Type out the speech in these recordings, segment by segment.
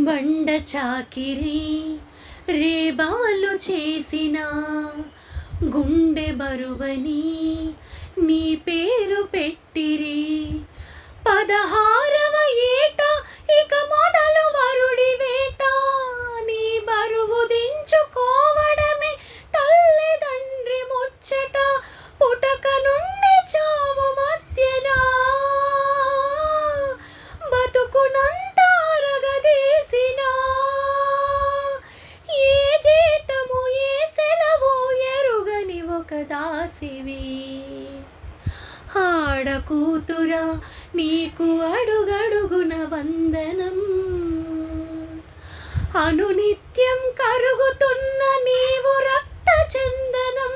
బండ చాకిరి రేబాలు చేసిన గుండె బరువని నీ పేరు పెట్టి దాసివి. ఆడకూతురా నీకు అడుగడుగున వందనం. అనునిత్యం కరుగుతున్న నీవు రక్త చందనం.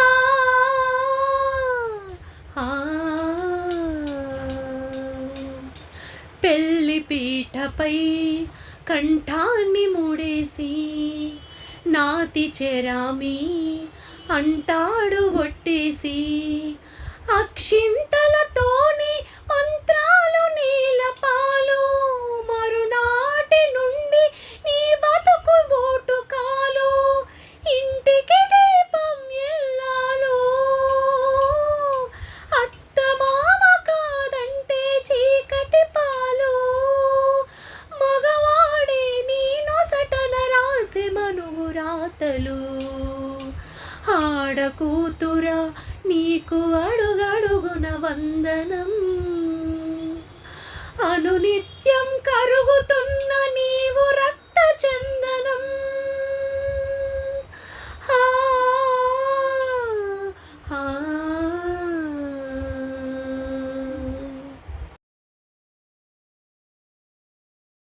ఆ, ఆ. పెళ్ళి పీఠపై కంఠాన్ని మూడేసి నాతి చెరామి అంటాడు ఒట్టేసి అక్షింత రాతలు. ఆడకూతురా నీకు అడుగడుగున వందనం. అనునిత్యం కరుగుతున్న నీవు రక్త చందనం. హా